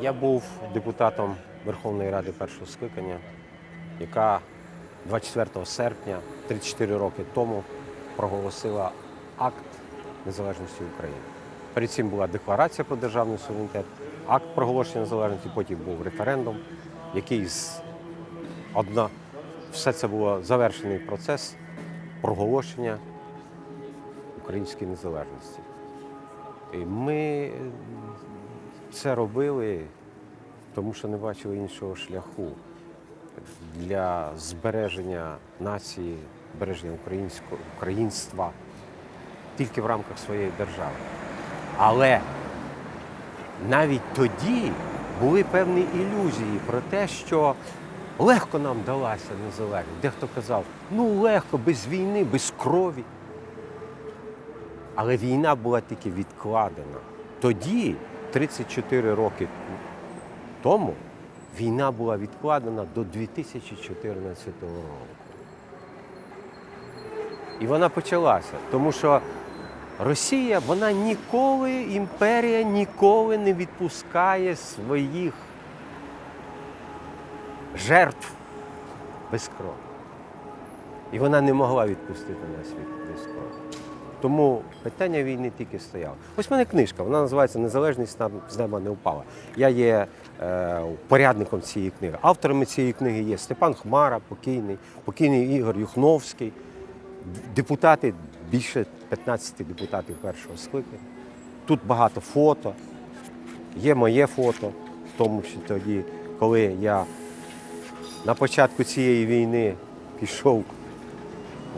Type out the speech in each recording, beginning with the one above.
Я був депутатом Верховної Ради першого скликання, яка 24 серпня, 34 роки тому, проголосила акт незалежності України. Перед цим була декларація про державний суверенітет, акт проголошення незалежності, потім був референдум, який з одна все це було завершений процес проголошення української незалежності. І ми це робили, тому що не бачили іншого шляху для збереження нації, збереження українського українства тільки в рамках своєї держави. Але навіть тоді були певні ілюзії про те, що легко нам далася незалежність. Дехто казав, ну легко, без війни, без крові. Але війна була тільки відкладена. Тоді, 34 роки тому, війна була відкладена до 2014 року. І вона почалася, тому що Росія, вона ніколи, імперія ніколи не відпускає своїх жертв без крові. І вона не могла відпустити нас від без крові. Тому питання війни тільки стояло. Ось в мене книжка, вона називається Незалежність з неба не впала. Я є е, порядником цієї книги. Авторами цієї книги є Степан Хмара, покійний, покійний Ігор Юхновський, депутати, більше 15 депутатів першого скликання. Тут багато фото. Є моє фото, в тому що тоді, коли я на початку цієї війни пішов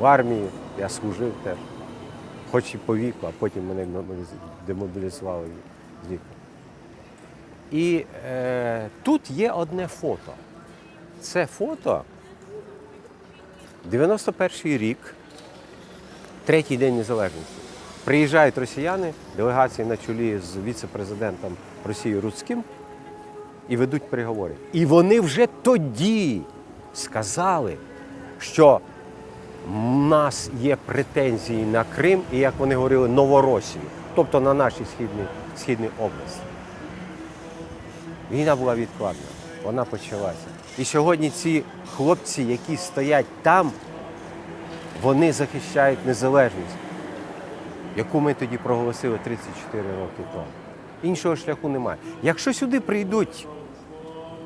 в армію, я служив теж хоч і по віку, а потім мене демобілізували з віку. І е, тут є одне фото. Це фото 91-й рік, третій день незалежності. Приїжджають росіяни, делегації на чолі з віце-президентом Росії Руцьким і ведуть переговори. І вони вже тоді сказали, що у нас є претензії на Крим і, як вони говорили, Новоросію, тобто на наші східні, східні області. Війна була відкладена, вона почалася. І сьогодні ці хлопці, які стоять там, вони захищають незалежність, яку ми тоді проголосили 34 роки тому. Іншого шляху немає. Якщо сюди прийдуть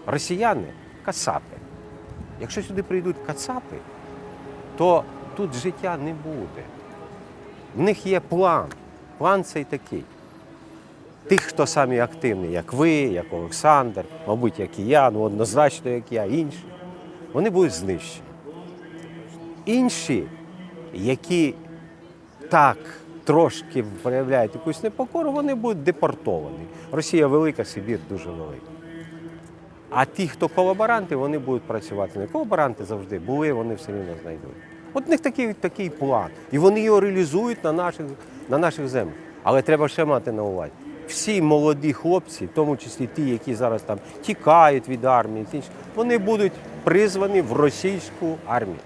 росіяни, кацапи, якщо сюди прийдуть кацапи, то тут життя не буде. В них є план. План цей такий. Тих, хто самі активний, як ви, як Олександр, мабуть, як і я, ну однозначно, як я, інші, вони будуть знищені. Інші, які так трошки проявляють якусь непокору, вони будуть депортовані. Росія велика, Сибір дуже велика. А ті, хто колаборанти, вони будуть працювати. Не колаборанти завжди були, вони все рівно знайдуть. От в них такий, такий план. І вони його реалізують на наших, на наших землях. Але треба ще мати на увазі. Всі молоді хлопці, в тому числі ті, які зараз там тікають від армії, вони будуть призвані в російську армію.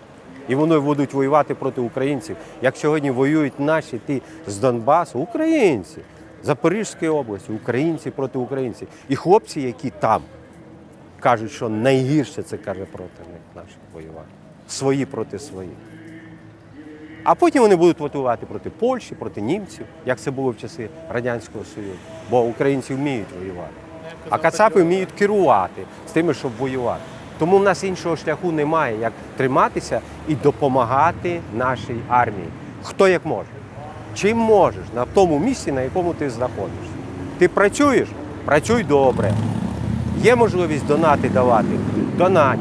І вони будуть воювати проти українців. Як сьогодні воюють наші ті з Донбасу, українці, Запорізької області, українці проти українців. І хлопці, які там кажуть, що найгірше це каже проти них наших воювати. Свої проти своїх. А потім вони будуть воювати проти Польщі, проти німців, як це було в часи Радянського Союзу. Бо українці вміють воювати. А кацапи вміють керувати з тими, щоб воювати. Тому в нас іншого шляху немає, як триматися і допомагати нашій армії. Хто як може. Чим можеш на тому місці, на якому ти знаходишся. Ти працюєш? Працюй добре. Є можливість донати давати? Донать.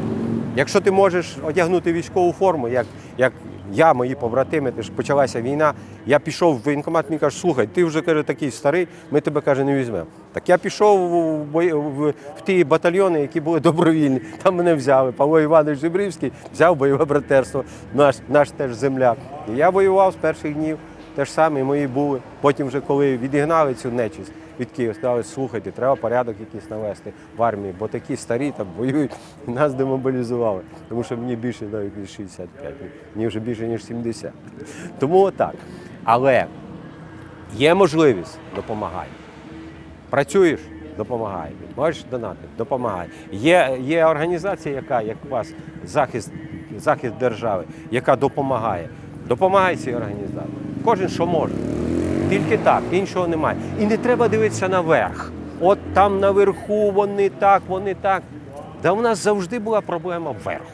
Якщо ти можеш одягнути військову форму, як, як я, мої побратими, ти ж почалася війна, я пішов в воєнкомат, мені кажуть, слухай, ти вже каже, такий старий, ми тебе каже, не візьмемо. Так я пішов в, бої- в, в ті батальйони, які були добровільні. Там мене взяли. Павло Іванович Жибрівський взяв бойове братерство, наш, наш теж земляк. І я воював з перших днів. Те ж саме і мої були. Потім, вже коли відігнали цю нечисть від Києва, сказали, слухайте, треба порядок якийсь навести в армії, бо такі старі там воюють, і нас демобілізували. Тому що мені більше навіть ніж 65, мені вже більше, ніж 70. Тому отак. Але є можливість допомагай. Працюєш, допомагай. Можеш донатити, допомагай. Є, є організація, яка, як у вас, захист, захист держави, яка допомагає. Допомагай цій організації. Кожен що може. Тільки так, іншого немає. І не треба дивитися наверх. От там наверху вони так, вони так. Да у нас завжди була проблема вверху.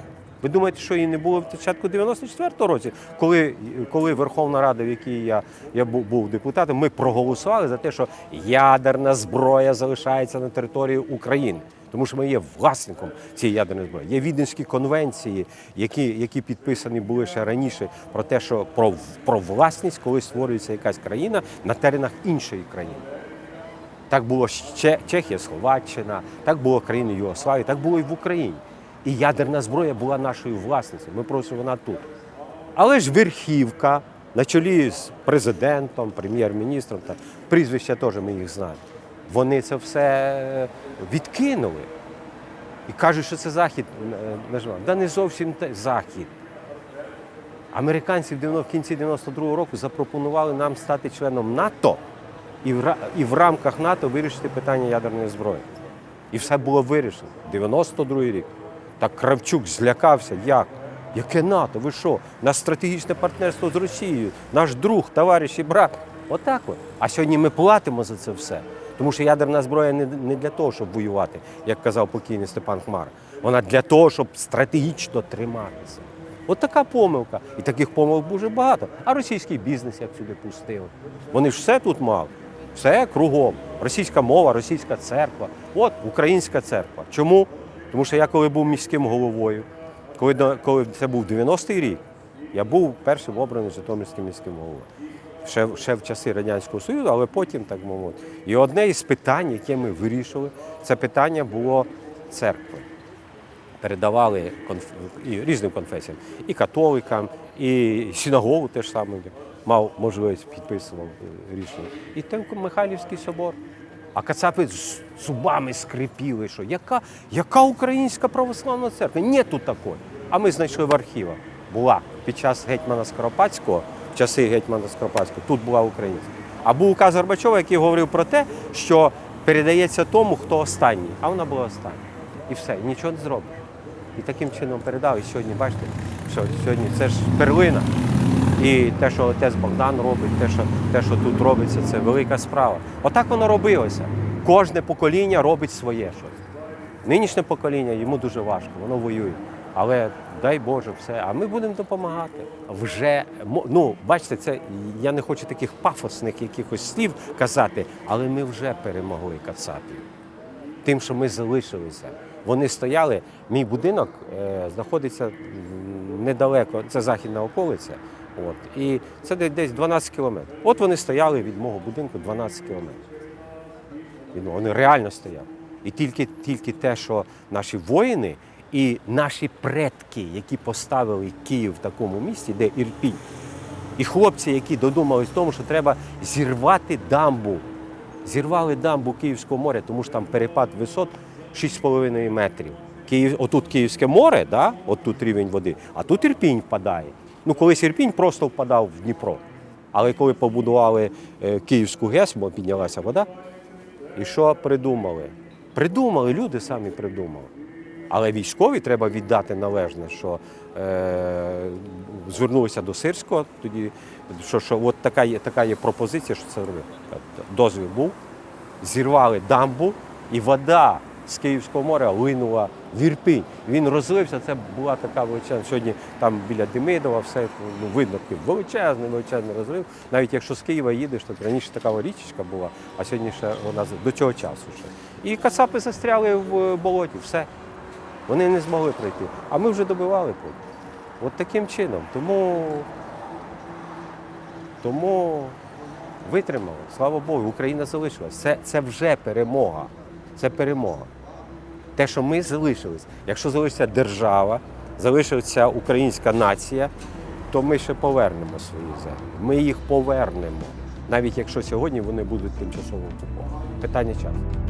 Ви думаєте, що її не було в початку 94-го році, коли, коли Верховна Рада, в якій я, я був, депутатом, ми проголосували за те, що ядерна зброя залишається на території України. Тому що ми є власником цієї ядерної зброї. Є віденські конвенції, які, які підписані були ще раніше про те, що про, про власність, коли створюється якась країна на теренах іншої країни. Так було ще Чехія, Словаччина, так було країни Югославії, так було і в Україні. І ядерна зброя була нашою власністю. Ми просимо вона тут. Але ж верхівка на чолі з президентом, прем'єр-міністром, прізвища теж ми їх знаємо. Вони це все відкинули. І кажуть, що це Захід е, наживав. Да не зовсім те- Захід. Американці в кінці 92-го року запропонували нам стати членом НАТО і в, рамках НАТО вирішити питання ядерної зброї. І все було вирішено. 92-й рік. Так Кравчук злякався. Як? Яке НАТО? Ви що? Наш стратегічне партнерство з Росією, наш друг, товариш і брат. Отак от. А сьогодні ми платимо за це все. Тому що ядерна зброя не, для того, щоб воювати, як казав покійний Степан Хмар. Вона для того, щоб стратегічно триматися. От така помилка. І таких помилок дуже багато. А російський бізнес як сюди пустили. Вони ж все тут мали. Все кругом. Російська мова, російська церква. От українська церква. Чому? Тому що я коли був міським головою, коли, коли це був 90-й рік, я був першим обраним Житомирським міським головою. Ще, ще в часи Радянського Союзу, але потім так мовити. І одне із питань, яке ми вирішили, це питання було церкви передавали конф... і різним конфесіям, і католикам, і синагогу теж саме мав можливість підписував е, рішення. І там Михайлівський собор. А кацапи з зубами скрипіли, що яка, яка українська православна церква? Ні тут такої. А ми знайшли в архівах. Була під час гетьмана Скоропадського, в часи гетьмана Скоропадського, тут була українська. А був указ Горбачова, який говорив про те, що передається тому, хто останній. А вона була остання. І все, нічого не зробить. І таким чином передав. І сьогодні, бачите, що сьогодні це ж перлина. І те, що отець Богдан робить, те, що, те, що тут робиться, це велика справа. Отак воно робилося. Кожне покоління робить своє щось. Нинішнє покоління йому дуже важко, воно воює. Але дай Боже, все. А ми будемо допомагати. Вже ну, бачите, це я не хочу таких пафосних якихось слів казати, але ми вже перемогли Кацапів тим, що ми залишилися. Вони стояли. Мій будинок е, знаходиться недалеко, це західна околиця. От, і це де- десь 12 кілометрів. От вони стояли від мого будинку 12 кілометрів. Вони реально стояли. І тільки, тільки те, що наші воїни і наші предки, які поставили Київ в такому місці, де Ірпінь, і хлопці, які додумались тому, що треба зірвати дамбу. Зірвали дамбу Київського моря, тому що там перепад висот 6,5 метрів. Київ, отут Київське море, да? от тут рівень води, а тут Ірпінь впадає. Ну, колись Ірпінь просто впадав в Дніпро. Але коли побудували е, Київську ГЕС, бо піднялася вода, і що придумали? Придумали, люди самі придумали. Але військові треба віддати належне, що е, звернулися до Сирського, тоді, що, що от така є, така є пропозиція, що це робити. Дозвіл був, зірвали дамбу, і вода з Київського моря линула в Ірпінь. Він розлився, це була така величезна. Сьогодні там біля Демидова все ну, видно, такий величезний, величезний розрив. Навіть якщо з Києва їдеш, то раніше така річечка була, а сьогодні ще вона до цього часу ще. І кацапи застряли в е, болоті, все. Вони не змогли пройти. А ми вже добивали потім. От таким чином. Тому, тому витримали. Слава Богу, Україна залишилась. Це, це вже перемога. Це перемога. Те, що ми залишились. Якщо залишиться держава, залишиться українська нація, то ми ще повернемо свої землі. Ми їх повернемо. Навіть якщо сьогодні вони будуть тимчасово окуповані. Питання часу.